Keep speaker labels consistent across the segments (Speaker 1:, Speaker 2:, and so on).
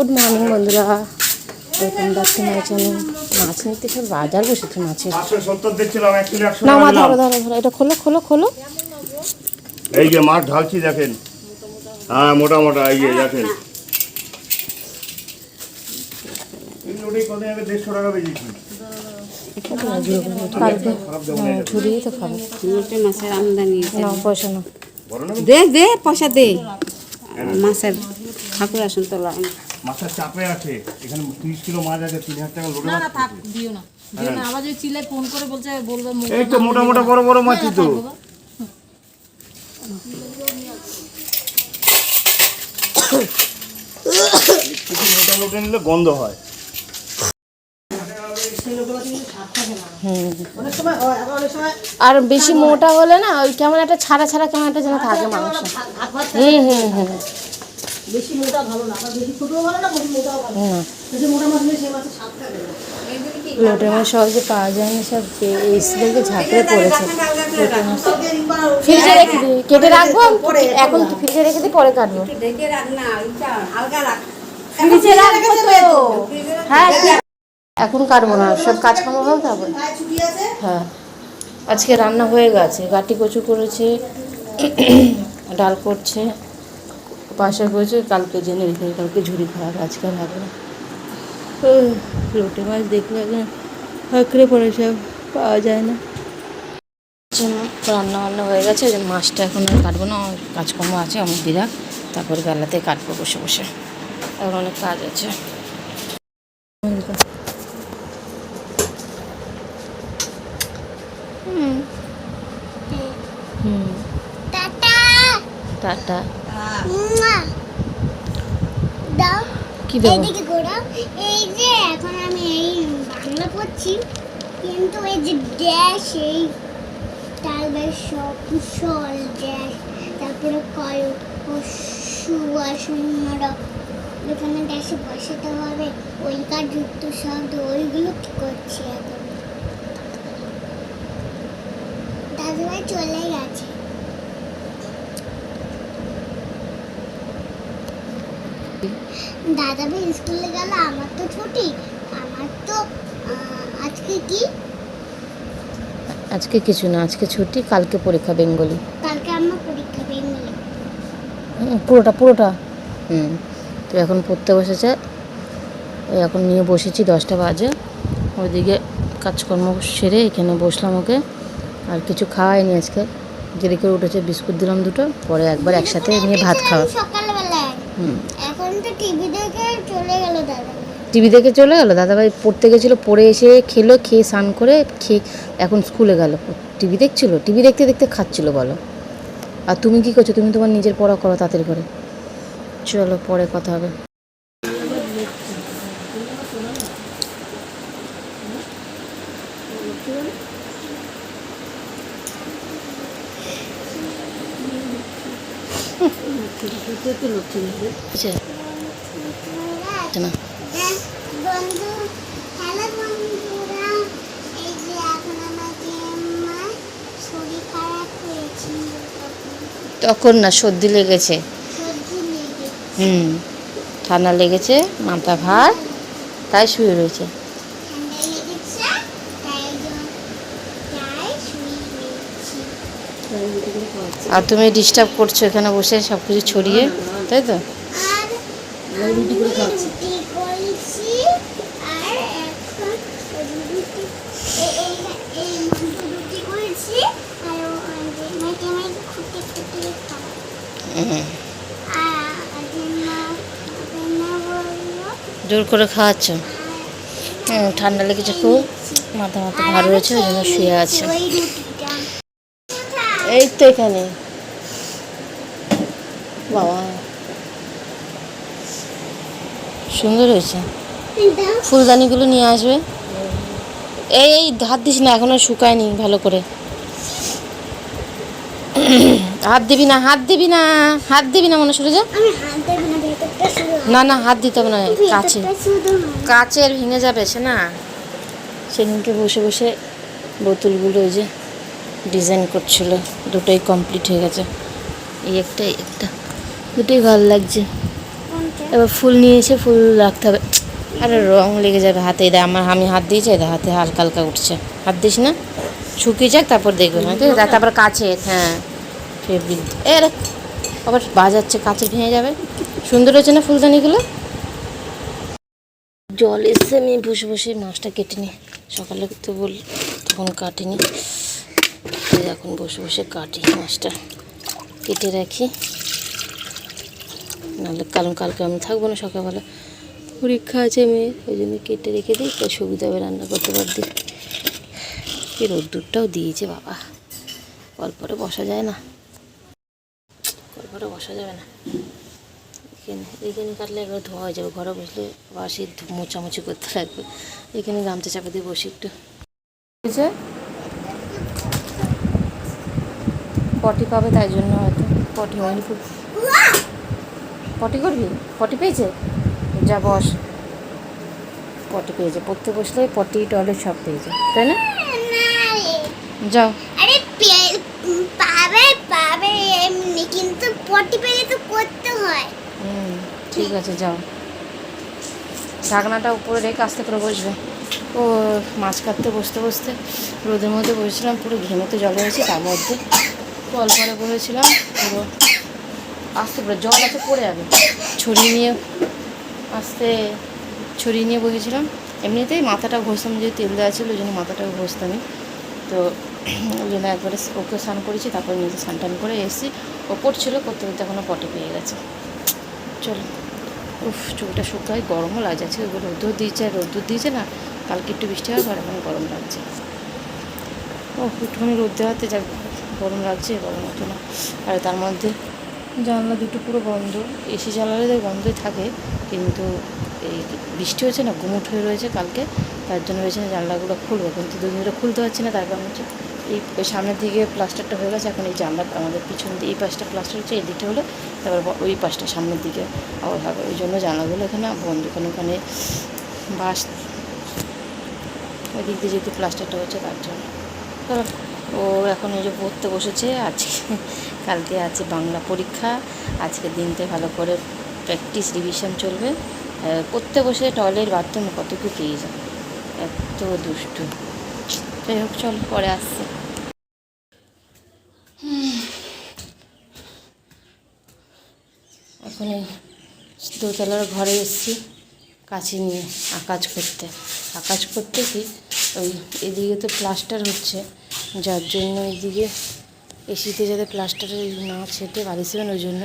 Speaker 1: Good morning বন্ধুরা। Welcome back to my channel মাছ নিতে সব বাজার বসেছে মাছের। না মা ধরো ধরো ধরো এটা খোলো খোলো খোলো।
Speaker 2: এই যে মাছ ঢালছি দেখেন। হ্যাঁ মোটা মোটা এই যে দেখেন। দেড়শো টাকা বেজেছি
Speaker 1: হ্যাঁ, ঝুড়িয়ে তো খাবে।
Speaker 3: মোটে মাছের আমদানি
Speaker 1: পয়সা না?
Speaker 3: দে দে পয়সা দে। মাছের ঠাকুর আসন তোলা
Speaker 2: মাছের চাপে আছে। এখানে তিরিশ কিলো মাছ আছে তিন হাজার টাকা লোডে
Speaker 4: না থাক দিও না। দিও না আবার যদি চিল্লায় ফোন করে বলছে বলবে
Speaker 2: এই তো মোটা মোটা বড় বড় মাছই তো। মোটা লোটে নিলে গন্ধ হয়।
Speaker 1: আর বেশি মোটা হলে না ওই কেমন একটা ছাড়া ছাড়া কেমন একটা যেন থাকে মাংস হুম হুম হুম।
Speaker 4: বেশি মোটা ভালো না আবার বেশি ছোটও ভালো না বেশি মোটাও ভালো না। বেশি মোটা মাছ মাছের স্বাদ থাকে না
Speaker 1: লোটের মাছ সহজে পাওয়া যায় না সব ঝাঁকড়ে পড়েছে। লোটের মাছ ফ্রিজে রেখে দিই কেটে রাখব এখন ফ্রিজে রেখে দিই পরে কাটবো।
Speaker 3: রাখ না আলগা রাখ।
Speaker 1: ফ্রিজে রাখব তো। হ্যাঁ এখন কাটবো না সব কাজকর্ম হবে? তারপর হ্যাঁ। আজকে রান্না হয়ে গেছে গাটি কচু করেছে ডাল করছে। পাশে করেছে কালকে জেনে রেখে কালকে ঝুড়ি খাওয়াবে আজকে আর হবে না। লোটে মাছ দেখলে একদম হাঁকড়ে পড়ে সব পাওয়া যায় না। রান্না বান্না হয়ে গেছে যে মাছটা এখন আর কাটবো না আমার কাজকর্ম আছে আমার দিদা তারপরে বেলাতে কাটবো বসে বসে। এখন অনেক কাজ আছে। হুম। টাটা। কি দেবো?
Speaker 5: এদিকে ঘোরাও। এই যে এখন আমি এই বাংলা পড়ছি কিন্তু এই যে ড্যাশ এই সব ড্যাশ তারপরে এখানে ড্যাশে বসাতে হবে যুক্ত শব্দ ওইগুলো কি করছি এখন? দাদুভাই চলে গেছে। দাদা ভাই স্কুলে গেল আমার তো ছুটি। আমার তো আজকে কি?
Speaker 1: আজকে কিছু না আজকে ছুটি কালকে পরীক্ষা বেঙ্গলি।
Speaker 5: কালকে আমার পরীক্ষা বেঙ্গলি।
Speaker 1: হুম, পুরোটা পুরোটা? হুম তো এখন পড়তে বসেছে। এখন নিয়ে বসেছি দশটা বাজে। ওইদিকে কাজকর্ম সেরে এখানে বসলাম ওকে। আর কিছু খাওয়াইনি আজকে। দেরি করে উঠেছে বিস্কুট দিলাম দুটো। পরে একবার একসাথে নিয়ে ভাত খাওয়া। হুম।
Speaker 5: টিভি দেখে চলে গেল দাদা।
Speaker 1: টিভি দেখে চলে গেলো? দাদাভাই পড়তে গেছিল পড়ে এসে খেলো খেয়ে স্নান করে খেয়ে এখন স্কুলে গেল। টিভি দেখছিল? টিভি দেখতে দেখতে খাচ্ছিল বলো। আর তুমি কি করছ? তুমি তোমার নিজের পড়া করো তাড়াতাড়ি করে চলো পরে কথা হবে। আচ্ছা,
Speaker 5: খারাপ হয়েছিল
Speaker 1: তখন না সর্দি লেগেছে। হুম ঠান্ডা লেগেছে মাথা ভার তাই শুয়ে রয়েছে।
Speaker 5: ঠান্ডা লেগেছে তাই জন্য তাই শুয়ে রয়েছি।
Speaker 1: আর তুমি ডিস্টার্ব করছ এখানে বসে সব কিছু ছড়িয়ে তাই তো?
Speaker 5: রুটি
Speaker 1: জোর করে খাওয়াচ্ছ? হুম ঠান্ডা লেগেছে খুব। মাথা মাথা ভার রয়েছে ওই জন্য শুয়ে আছে। এই তো এখানে। বাবা। সুন্দর হয়েছে। ফুলদানিগুলো নিয়ে আসবে। এই এই হাত দিস না এখনও শুকায়নি ভালো করে। হাত দিবি না হাত দিবি না হাত দিবি না মনে সরে যা
Speaker 5: না
Speaker 1: না হাত দিতে হবে না কাছে। কাচের ভেঙে যাবে সে না। সেদিনকে বসে বসে বোতলগুলো ওই যে ডিজাইন করছিল দুটোই কমপ্লিট হয়ে গেছে। এই একটা একটা। দুটোই ভালো লাগছে। এবার ফুল নিয়ে এসে ফুল রাখতে হবে। আরে রং লেগে যাবে হাতে দেয় আমার আমি হাত দিয়েছি এদের হাতে হালকা হালকা উঠছে। হাত দিস না শুকিয়ে যাক, তারপর দেখবে। হ্যাঁ ঠিক আছে তারপর কাছে হ্যাঁ। ফেব্রিক এ আবার বাজাচ্ছে, কাছে ভেঙে যাবে। সুন্দর হয়েছে না ফুলদানিগুলো? জল এসে আমি বসে বসে মাছটা কেটে নিই। সকালে তো বল, তখন কাটিনি। এখন বসে বসে কাটি মাছটা। কেটে রাখি। নাহলে কারণ কালকে আমি থাকব না সকালবেলা। পরীক্ষা আছে মেয়ের, ওই জন্য কেটে রেখে দিই তাই সুবিধা হবে রান্না করতে পারদি এই রোদ্দুরটাও দিয়েছে বাবা। অল্পরে বসা যায় না। অল্পরে বসা যাবে না। এখানে এখানে কাটলে একবার ধোয়া হয়ে যাবে। ঘরে বসলে ধু- মোছামুছি করতে লাগবে। এখানে গামছা চাপা দিয়ে বসি একটু। পটি পাবে তাই জন্য হয়তো। পটি হয়নি খুব। করবি? পটি পেয়েছে? যা বস। পটি পেয়েছে। পড়তে বসলে পটি টয়লেট সব পেয়েছে। তাই না? যাও।
Speaker 5: আরে পাবে পাবে এমনি কিন্তু পটি পেলে তো করতে হয়।
Speaker 1: হুম ঠিক আছে যাও। ঢাকনাটা উপরে রেখে আস্তে করে বসবে। ও মাছ কাটতে বসতে বসতে রোদের মধ্যে বসেছিলাম পুরো ঘেমেতে জল হয়েছে তার মধ্যে। জল পরে বসেছিলাম পুরো আস্তে করে, জল আছে, পড়ে যাবে। ছড়িয়ে নিয়ে আস্তে ছড়িয়ে নিয়ে বসেছিলাম। এমনিতেই মাথাটা ঘষতাম যে তেল দেওয়া ছিল, ওই জন্য মাথাটাও ঘষতামই। তো ওই জন্য একবারে ওকে স্নান করেছি তারপরে নিজে স্নান টান করে এসেছি। ও পড়ছিল করতে করতে এখনও পটে পেয়ে গেছে। চলো। উফ, চুলটা শুকায়, গরমও লাগছে আজকে রোদ্দুর দিয়েছে আর রোদ্দুর দিয়েছে না, কালকে একটু বৃষ্টি হবে, আর এখন গরম লাগছে। ও একটুখানি রোদ দেওয়াতে যা গরম লাগছে, গরম হতো না। আর তার মধ্যে জানলা দুটো পুরো বন্ধ এসি জ্বালালে তো বন্ধই থাকে, কিন্তু এই বৃষ্টি হয়েছে না, গুমুট হয়ে রয়েছে কালকে, তার জন্য হয়েছে না জানলাগুলো খুলবো, কিন্তু দুদিন ধরে খুলতে পারছি না, তার কারণ হচ্ছে এই সামনের দিকে প্লাস্টারটা হয়ে গেছে, এখন এই জানলা আমাদের পিছন দিয়ে, এই পাশটা প্লাস্টার হচ্ছে, এই দিকটা হলো, তারপর ওই পাশটা সামনের দিকে আবার হবে, ওই জন্য জানলাগুলো এখানে বন্ধ কেন ওখানে বাস ওই দিক দিয়ে যেহেতু প্লাস্টারটা হচ্ছে, তার জন্য। ও এখন এই যে পড়তে বসেছে, আজকে কালকে আছে বাংলা পরীক্ষা। আজকে দিনতে ভালো করে প্র্যাকটিস রিভিশন চলবে। পড়তে বসে টয়লেট বাথরুম কত পেয়ে যায় এত দুষ্টু। যাই হোক, চল, পরে আসছে। এখন এই দোতলার ঘরে এসেছি কাছে নিয়ে আকাজ করতে। আকাজ করতে কি? ওই এদিকে তো প্লাস্টার হচ্ছে। যার জন্য এদিকে এসিতে যাতে প্লাস্টারে না ছেটে বাড়ি ছিলেন ওই জন্য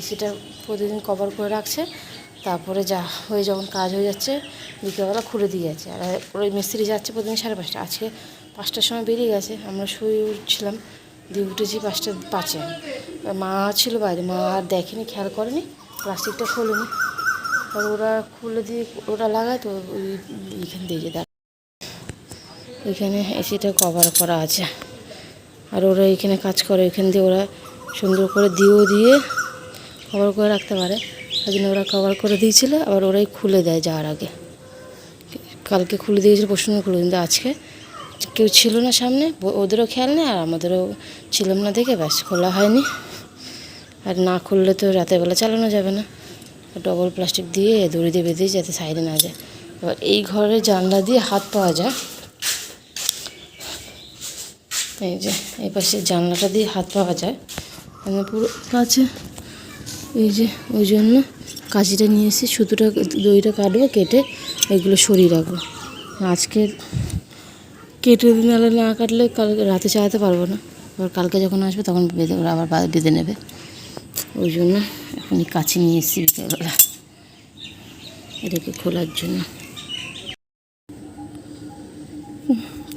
Speaker 1: এসিটা প্রতিদিন কভার করে রাখছে। তারপরে যা হয়ে যখন কাজ হয়ে যাচ্ছে, বিকেলবেলা খুলে দিয়ে যাচ্ছে। আর ওই মিস্ত্রি যাচ্ছে প্রতিদিন সাড়ে পাঁচটা। আজকে পাঁচটার সময় বেরিয়ে গেছে। আমরা শুয়ে উঠছিলাম, দিয়ে উঠেছি পাঁচটা পাঁচে। মা ছিল বাইরে। মা আর দেখেনি, খেয়াল করেনি, প্লাস্টিকটা খোলেনি। আর ওরা খুলে দিয়ে ওরা লাগায় তো ওই এইখান দিয়ে যে এখানে এসিটা কভার করা আছে। আর ওরা এখানে কাজ করে, এখান দিয়ে ওরা সুন্দর করে দিয়েও দিয়ে কভার করে রাখতে পারে। ওই জন্য ওরা কভার করে দিয়েছিল, আবার ওরাই খুলে দেয় যাওয়ার আগে। কালকে খুলে দিয়েছিল প্রশ্ন খুলে কিন্তু আজকে কেউ ছিল না সামনে ওদেরও খেয়াল নেই, আর আমাদেরও ছিলাম না দেখে ব্যাস, খোলা হয়নি। আর না খুললে তো রাতের বেলা চালানো যাবে না। ডবল প্লাস্টিক দিয়ে দড়ি দিয়ে বেঁধে যাতে সাইডে না যায়। এবার এই ঘরের জানলা দিয়ে হাত পাওয়া যায়। এই যে, এই পাশে জানলাটা দিয়ে হাত পাওয়া যায়। মানে পুরো কাছে এই যে, ওই জন্য কাঁচিটা নিয়ে এসে সুতোটা দইটা কাটবো, কেটে এগুলো সরিয়ে রাখব। আজকে কেটে নাহলে না কাটলে কালকে রাতে চালাতে পারব না। এবার কালকে যখন আসবে তখন বেঁধে ওরা আবার বেঁধে নেবে। ওই জন্য এখনই কাছে নিয়ে এসেছি বিকেলবেলা। এটাকে খোলার জন্য।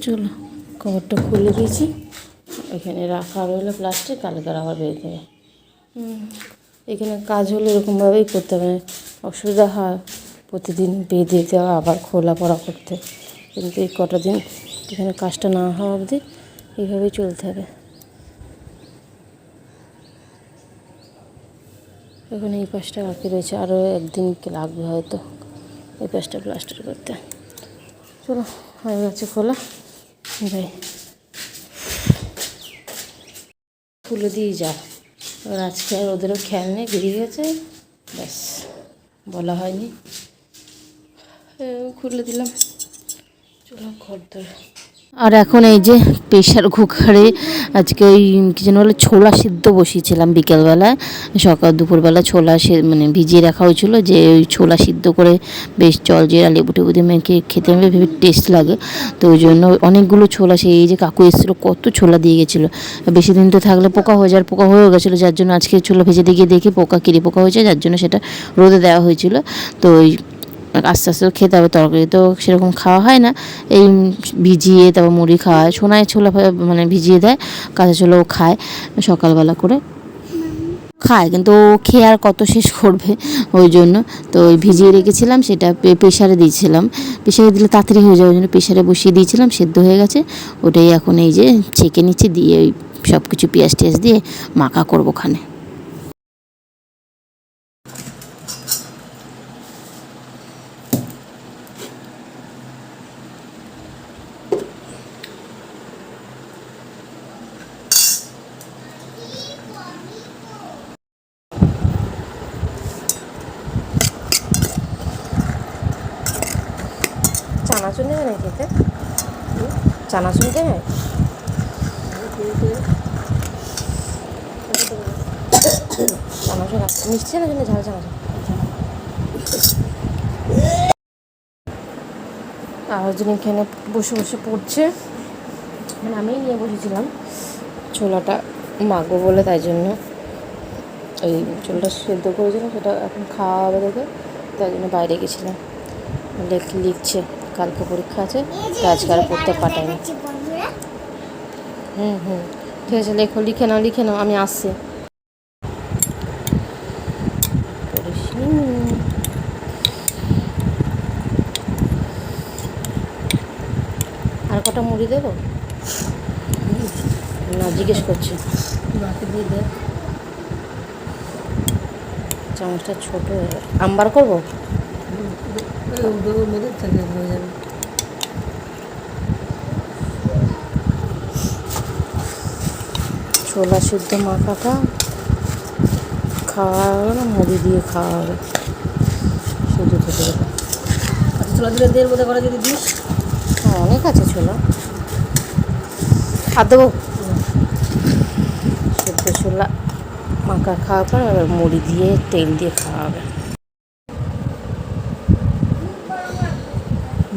Speaker 1: চলো। কভারটা খুলে দিয়েছি। এখানে রাখা রইল প্লাস্টিক কালকে আবার বেঁধে দেবে এখানে কাজ হলে এরকমভাবেই করতে হবে। অসুবিধা হয় প্রতিদিন বেঁধে দেওয়া, আবার খোলা পড়া করতে। কিন্তু এই কটা দিন এখানে কাজটা না হওয়া অবধি এইভাবেই চলতে হবে। এখন এই পাশটা বাকি রয়েছে। আরও একদিন লাগবে হয়তো এই পাশটা প্লাস্টার করতে। চলো, হয়ে গেছে খোলা। যাই খুলে দিয়ে যা। ওর আজকে আর ওদেরও খেয়াল নেই, বেরিয়ে গেছে। ব্যাস, বলা হয়নি। খুলে দিলাম। চলো ঘর আর এখন এই যে প্রেশার কুকারে আজকে ওই, কি যেন বলে, ছোলা সিদ্ধ বসিয়েছিলাম বিকেলবেলায় সকাল দুপুরবেলা ছোলা সে- মানে ভিজিয়ে রাখা হয়েছিল যে ওই ছোলা সিদ্ধ করে বেশ জল জিরা লেবু টেবু দিয়ে মেখে খেতে হবে, ভেবে টেস্ট লাগে। তো ওই জন্য অনেকগুলো ছোলা সেই এই যে কাকু এসেছিল, কত ছোলা দিয়ে গেছিল। বেশি দিন তো থাকলে পোকা হয়ে যাওয়ার পোকা হয়েও গেছিল, যার জন্য আজকে ছোলা ভেজে দিয়ে দেখি পোকা কিরি পোকা হয়েছে, যার জন্য সেটা রোদে দেওয়া হয়েছিল। তো ওই আস্তে আস্তে খেতে হবে, তরকারি তো সেরকম খাওয়া হয় না। এই ভিজিয়ে তারপর মুড়ি খাওয়ায় সোনায় ছোলা মানে ভিজিয়ে দেয়, কাঁচা ছোলাও খায় সকালবেলা করে। খায়, কিন্তু ও খেয়ে আর কত শেষ করবে ওই জন্য। তো ওই ভিজিয়ে রেখেছিলাম, সেটা প্রেশারে দিয়েছিলাম। প্রেশারে দিলে তাড়াতাড়ি হয়ে যাবে ওই জন্য প্রেশারে বসিয়ে দিয়েছিলাম, সেদ্ধ হয়ে গেছে। ওটাই এখন এই যে ছেঁকে নিচ্ছে, দিয়ে ওই সব কিছু পেঁয়াজ টিয়াজ দিয়ে মাখা করব খানে চানাচুর নেবে নাকি এতে চানাচুর দেবে চানাচুর আছে। মিষ্টি চানাচুর না ঝাল চানাচুর? আর যিনি এখানে বসে বসে পড়ছে। মানে আমিই নিয়ে বসেছিলাম। ছোলাটা মাগবো বলে তাই জন্য ওই ছোলাটা সেদ্ধ করেছিলাম, সেটা এখন খাওয়া হবে দেখে তাই জন্য বাইরে গেছিলাম। লেখ লিখছে। কালকে পরীক্ষা আছে, তো আজকে আর পড়তে
Speaker 5: দেখাচ্ছি
Speaker 1: হুম হুম। ঠিক আছে, লেখো, লিখে নাও লিখে নাও, আমি আসছি। আর কটা মুড়ি দেবো? না, জিজ্ঞেস করছি।
Speaker 4: মাকে দিয়ে দে
Speaker 1: চামচটা ছোট। আম্বার করব?
Speaker 4: ওর মধ্যে থেকে হয়ে যাবে
Speaker 1: ছোলা সিদ্ধ মাখাটা খাওয়া হবে না মুড়ি দিয়ে খাওয়া হবে। শুধু থেকে
Speaker 4: আচ্ছা ছোলা দিলে দের মধ্যে করে যদি দিস।
Speaker 1: হ্যাঁ অনেক আছে ছোলা। আর দেবো। সেদ্ধ ছোলা মাখা খাওয়ার পর এবার মুড়ি দিয়ে তেল দিয়ে খাওয়া হবে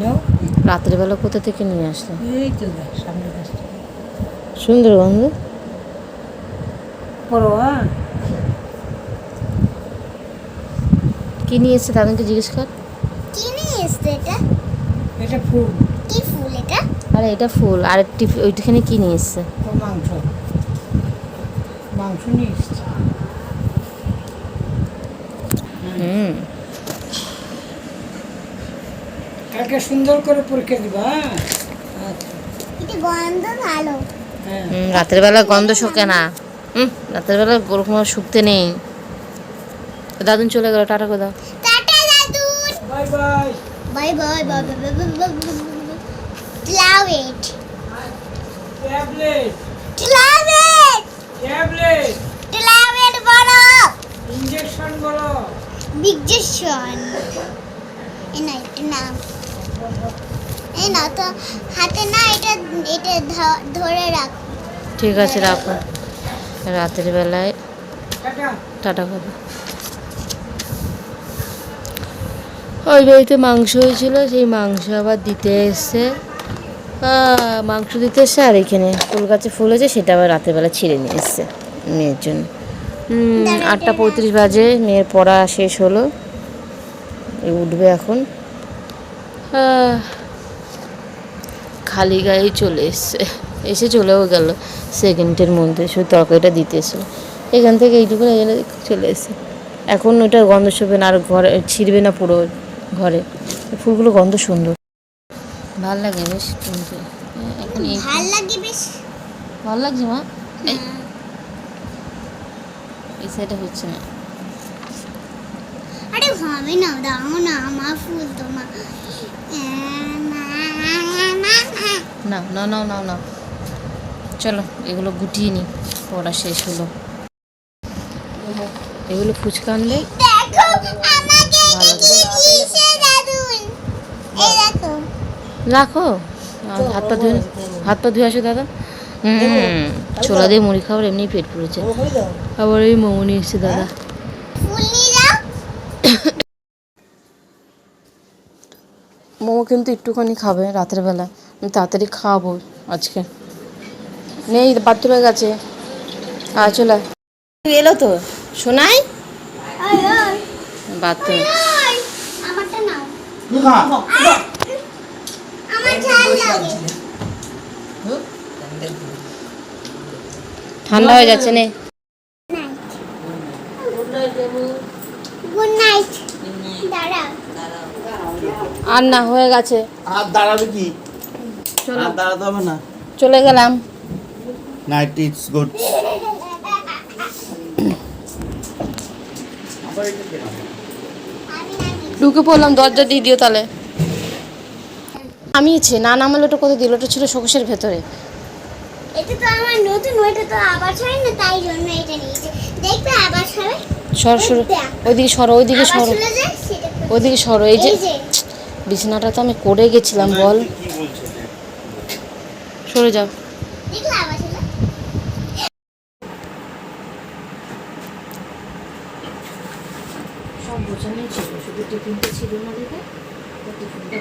Speaker 4: নাও
Speaker 1: রাত্রেবেলা কোথা থেকে নিয়ে আসলাম
Speaker 4: এই তো সামনে গাছটা
Speaker 1: সুন্দর গন্ধ
Speaker 4: করো হ্যাঁ
Speaker 1: কী নিয়ে এসছে তাদেরকে জিজ্ঞেস কর।
Speaker 5: কি নিয়ে এসছে এটা?
Speaker 4: এটা ফুল।
Speaker 5: কি ফুল এটা?
Speaker 1: আরে এটা ফুল আর একটি ওইখানে কী নিয়ে এসছে?
Speaker 4: মাংস। মাংস নিয়ে এসছে।
Speaker 1: হুম।
Speaker 4: কালকে সুন্দর করে পরীক্ষা দিবা হ্যাঁ?
Speaker 5: গন্ধ
Speaker 4: হ্যাঁ।
Speaker 1: রাতের বেলা গন্ধ শোকে না। হুম রাতের বেলা শুকতে নেই। দাদুন চলে গেল টাটা করে
Speaker 4: বাই বাই।
Speaker 5: নাম এই না তো হাতে না এটা এটা ধরে রাখ।
Speaker 1: ঠিক আছে রাখো। রাতের বেলায়
Speaker 4: টাটা।
Speaker 1: টাটা ওই বাড়িতে মাংস হয়েছিল সেই মাংস আবার দিতে এসছে। মাংস দিতে এসছে আর এখানে ফুল গাছে ফুল হয়েছে সেটা আবার রাতের বেলা ছিঁড়ে নিয়ে এসছে মেয়ের জন্য। আটটা পঁয়ত্রিশ বাজে মেয়ের পড়া শেষ হলো। উঠবে এখন। খালি গায়েই চলে এসছে। এসে চলেও গেল। সেকেন্ডের মধ্যে শুধু তরকারিটা দিতে এসেছিল এখান থেকে এইটুকু চলে এসে এখন ওটা গন্ধ শোবে না আর ঘরে ছিঁড়বে না পুরো ঘরে। ফুলগুলো গন্ধ সুন্দর। ভালো লাগে বেশ কিন্তু। এখন এই
Speaker 5: ভালো লাগে বেশ।
Speaker 1: ভালো লাগছে মা? এই সাইডে হচ্ছে না।
Speaker 5: হবে না দাও না আমার ফুল তোমার।
Speaker 1: না না না না না। চলো এগুলো গুটিয়ে নি পড়া শেষ হলো। এগুলো ফুচকা আনলে? রাখো। হাত পা ধুয়ে হাত পা ধুয়ে আসো দাদা। হুম ছোলা দিয়ে মুড়ি খাবার এমনি পেট পুড়েছে। আবার এই মোমো নিয়ে এসছে দাদা
Speaker 5: ফুল নিয়ে যাও
Speaker 1: মোমো কিন্তু একটুখানি খাবে রাতের বেলা আমি তাড়াতাড়ি খাওয়াবো আজকে। নেই বাথরুমে গেছে। আর চলে এলো তো? শোনাই বাথরুমে
Speaker 5: ওই আমারটা নাও আমার ঝাল লাগে
Speaker 1: ঠান্ডা হয়ে যাচ্ছে নে।
Speaker 5: গুড নাইট দাঁড়াও
Speaker 1: আর না হয়ে গেছে।
Speaker 6: আর দাঁড়াবে কি?
Speaker 1: চলো।
Speaker 6: আর দাঁড়াতে হবে না?
Speaker 1: চলে গেলাম।
Speaker 2: নাইট ইটস গুড
Speaker 1: ঢুকে পড়লাম দরজা দিয়ে দিও তাহলে। নামিয়েছে না নামালে ওটা কোথায় দিল? ওটা ছিল শোকেশের ভেতরে।
Speaker 5: এটা তো আমার নতুন ওইটা তো আবার ছয় না তাই জন্য এটা নিয়েছে। দেখবে আবার ছয়
Speaker 1: সর সর। ওইদিকে সরো ওইদিকে সরো। ওইদিকে সরো এই যে বিছানাটা তো আমি করে গেছিলাম বল। সরে যাও। সব বোঝানোই ছিল শুধু টিফিনটা ছিল না দেখে। টিফিনটা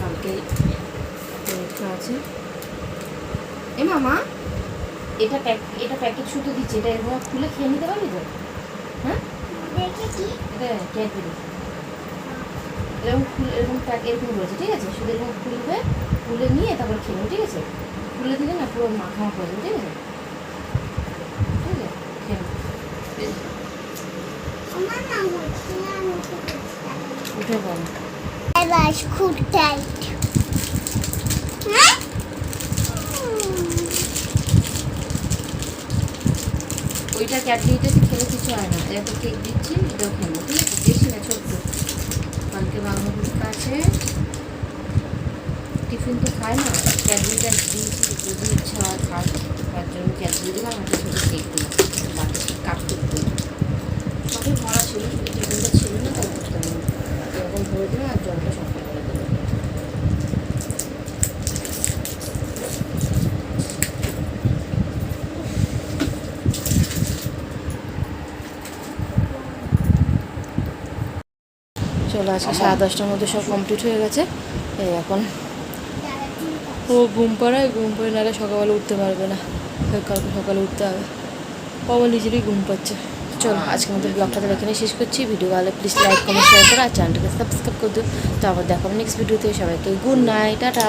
Speaker 1: কালকে পরীক্ষা আছে। এ মামা এটা প্যাক এটা প্যাকেট শুধু দিচ্ছে এটা এরকম খুলে খেয়ে নিতে পারবি তো?
Speaker 5: দেখে কি
Speaker 1: এটা এরকম খুলে এরকম এরকম রয়েছে, ঠিক আছে? শুধু এরকম খুলবে খুলে নিয়ে তারপর খেয়ে ঠিক আছে? খুলে দিলে না পুরো মাখা মাখা হয়ে যাবে, ঠিক আছে? ঠিক আছে
Speaker 5: উঠে।
Speaker 1: পড়ো।
Speaker 5: খুব টাইট হ্যাঁ
Speaker 1: ওইটা ক্যাডবেরিটা খেলে কিছু হয় না। এটা কেক দিচ্ছি, এটাও খেলো ঠিক আছে? বেশি না, ছোট্ট। কালকে বাংলা পরীক্ষা আছে। টিফিন তো খায় না। ক্যাডবেরিটা দিয়েছি, যদি ইচ্ছা হয় খায়। তার জন্য ক্যাডবেরি দিলাম একটা ছোটো কেক দিলাম। বাকি কাপ কেক ভরা ছিল টিফিনটা ছিল না, তাই বুঝতে পারিনি। এরকম ভরে দিলাম আর জলটা সকালে করে দিলাম চলো আজকে সাড়ে দশটার মধ্যে সব কমপ্লিট হয়ে গেছে। এই এখন ও ঘুম পাড়ায়, ঘুম পাড়ে নাহলে সকালবেলা উঠতে পারবে না। কালকে সকালে উঠতে হবে। আমার নিজেরই ঘুম পাচ্ছে। চলো আজকে মধ্যে ব্লগটা এখানে শেষ করছি। ভিডিও ভালো প্লিজ লাইক কমেন্ট শেয়ার করো আর চ্যানেলটাকে সাবস্ক্রাইব করে দিও। তো আবার দেখাবো নেক্সট ভিডিওতে সবাইকে গুড নাইট টাটা।